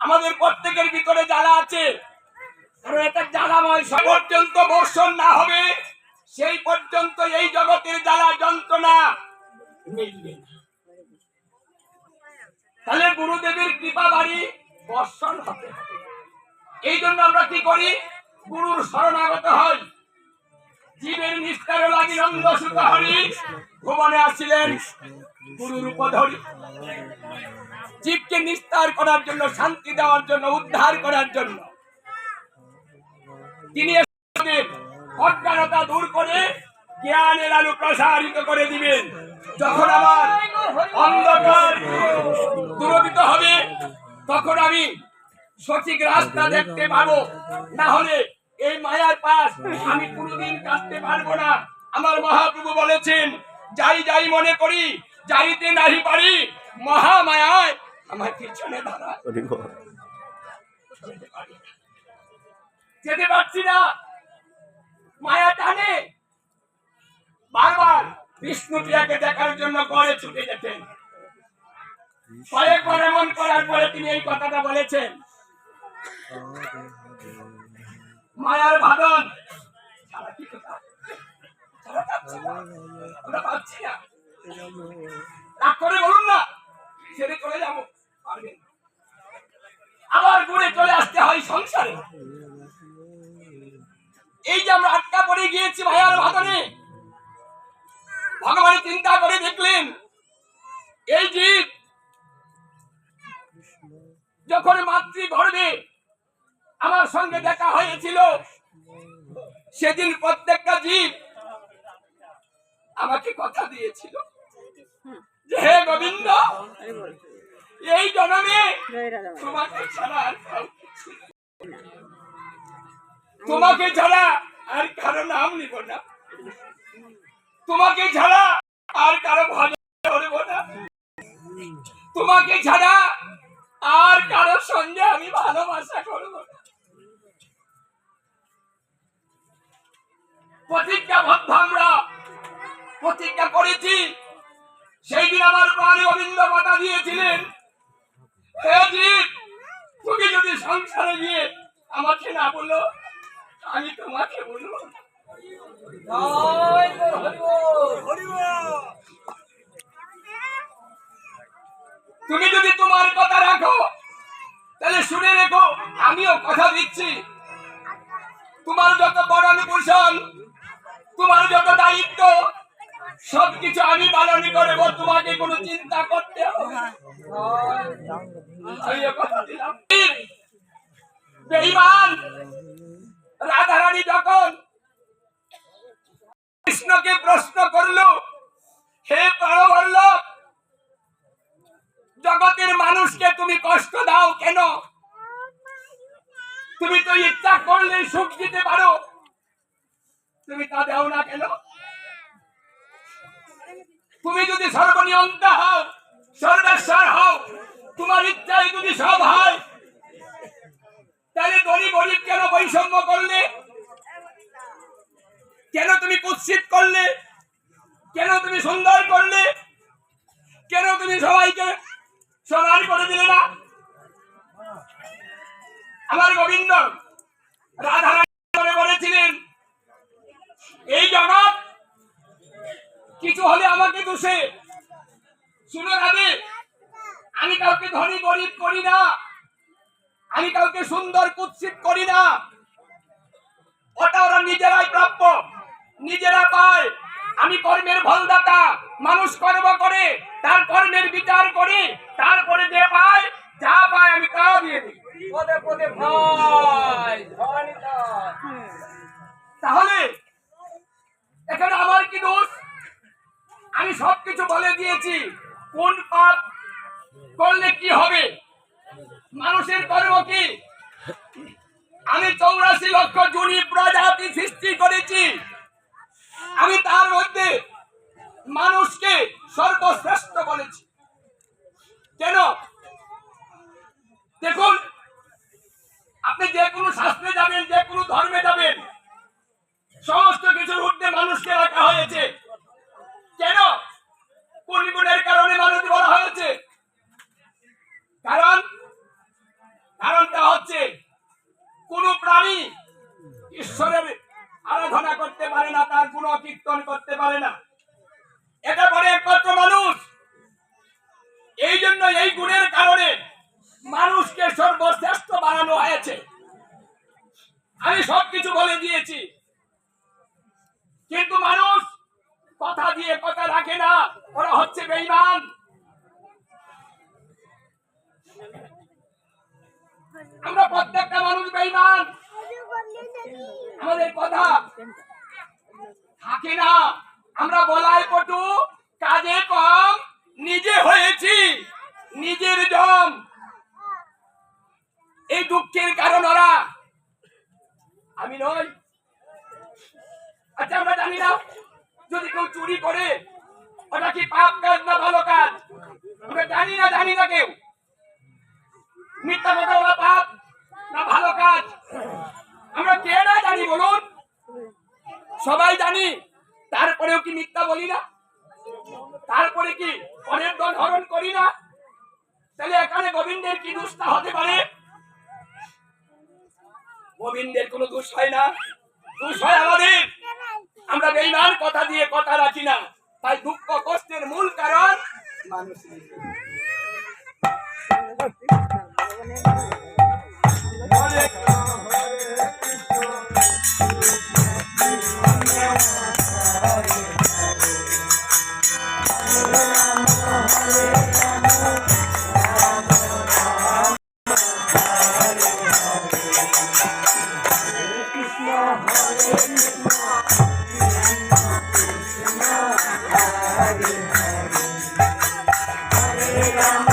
আমাদের প্রত্যেকের ভিতরে জ্বালা আছে। বর্ষণ না হবে, সেই পর্যন্ত এই জগতের জ্বালা যন্ত্রণা মিটবে না। তাহলে গুরুদেবের কৃপা বাড়ি বর্ষণ হবে। এই জন্য আমরা কি করি? গুরুর শরণাগত হই। জীবের নিস্তার লাগি নন্দ সুখ হরি। ভুবনে আসিলেন। জীবকে নিস্তার করার জন্য, শান্তি দেওয়ার জন্য, উদ্ধার করার জন্য। তিনি অজ্ঞানতা দূর করে জ্ঞানের আলো প্রসারিত করে দিবেন। যখন আমার অন্ধকার দূরবিত হবে, তখন আমি সঠিক রাস্তা দেখতে পাবো। না হলে এই মায়ার পাশ আমি কোনোদিন কাটতে পারব না। আমার মহাপ্রভু বলেছেন, যাই যাই মনে করি যাইতে নাহি পারি মহামায়ায় আমার পিছনে যেতে পারছি না। মায়া টানে। বারবার বিষ্ণু প্রিয়াকে দেখার জন্য গড়ে ছুটে যেতেন। কয়েকবার এমন করার পরে তিনি এই কথাটা বলেছেন। মায়ার ভাদন ছাড়া কি কথা? ছাড়া পাচ্ছি না। ঘুরে চলে আসতে হয় সংসারে। এই যে আমরা আটকা পড়ে গিয়েছি ভাইয়ার ভগবান চিন্তা করে দেখলেন, এই জীব যখন মাতৃ গর্ভে আমার সঙ্গে দেখা হয়েছিল, সেদিন প্রত্যেকটা জীব আমাকে কথা দিয়েছিল। হে গোবিন্দ, এই জন্মে তোমাকে ছাড়া আর। তোমাকে ছাড়া আর কারও নাম নিব না। তোমাকে ছাড়া আর কারও ভজন করব না। তোমাকে ছাড়া আর কারও সঙ্গে আমি ভালোবাসা করব না। প্রতিজ্ঞাবদ্ধ আমরা, প্রতিজ্ঞা করেছি। সেই দিন আমার প্রাণী গোবিন্দ কথা দিয়েছিলেন। তুমি যদি সংসারে গিয়ে আমাকে না বলো, আমি তোমাকে বলব। তুমি যদি তোমার কথা রাখো, তাহলে শুনে রেখো, আমিও কথা দিচ্ছি। তোমার যত বড় অনুপোষণ, তোমার যত দায়িত্ব সবকিছু আমি পালন করব, তোমাকে কোনো চিন্তা করতে হবে রাধারানী যখন কৃষ্ণকে প্রশ্ন করল, হে পরবল্লভ জগতের মানুষকে তুমি কষ্ট দাও কেন? তুমি তো ইচ্ছা করলে সুখ দিতে পারো। তুমি তা দাও না কেন? তুমি যদি সর্বনিয়ন্তা হও সর্বেশ্বর হও, তোমার ইচ্ছায় যদি সব হয়, তাহলে ধনী গরিব কেন বৈষম্য করলে? কেন তুমি কুৎসিত করলে? কেন তুমি সুন্দর করলে? কেন তুমি সবাইকে সমান করে দিলে না? আমার গোবিন্দ রাধা বলেছিলেন, এই জগৎ কিছু হলে আমাকে দোষে। শুনো রাধে আমি কাউকে ধনী গরিব করি না। আমি কাউকে সুন্দর কুৎসিত করি না। ওটা ওরা নিজেরাই প্রাপ্য নিজেরা পায়। আমি কর্মের ফলদাতা মানুষ কর্ম করে তার কর্মের বিচার করে তারপরে যে পায় যা পায় আমি তা দিয়ে দিই। পদে পদে ভাই তাহলে এখানে আমার কি আমি সবকিছু বলে দিয়েছি। কোন পাপ করলে কি হবে? মানুষের কর্ম কি? আমি চৌরাশি লক্ষ জুনি প্রজাতি সৃষ্টি করেছি। আমি তার মধ্যে মানুষকে সর্বশ্রেষ্ঠ বলেছি কেন দেখুন আপনি যে কোনো শাস্ত্রে যাবেন যে কোনো ধর্মে যাবেন সমস্ত কিছুর ঊর্ধ্বে মানুষকে রাখা হয়েছে কেন কোন গুণের কারণে মানুষ বলা হয়েছে কারণ কীর্তন করতে পারে না। এটা পারে একমাত্র মানুষ। এই জন্য এই গুণের কারণে মানুষকে সর্বশ্রেষ্ঠ বানানো হয়েছে। আমি সবকিছু বলে দিয়েছি। কিন্তু মানুষ কথা দিয়ে কথা রাখে না। ওরা হচ্ছে বেঈমান। আমরা প্রত্যেকটা মানুষ বেঈমান। আমাদের কথা থাকে না আমরা বলাই পটু, কাজে কম, নিজে হয়েছি, নিজের জম। এই দুঃখের কারণ ওরা। আমি নই। আচ্ছা আমরা জানি না, যদি কেউ চুরি করে, ওটা কি পাপ কাজ না ভালো কাজ? আমরা জানি না জানি না কেউ। মিথ্যা কথা বলা পাপ না ভালো কাজ? আমরা কে না জানি বলুন? সবাই জানি। তারপরেও কি মিথ্যা বলি না? তারপরে কি পরের দল হরণ করি না? তাহলে এখানে গোবিন্দের কি দোষটা হতে পারে? গোবিন্দের কোনো দোষ হয় না। দোষ হয় আমাদের। আমরা বেইমান, কথা দিয়ে কথা রাখি না। তাই দুঃখ কষ্টের মূল কারণ মানুষ হরে রাম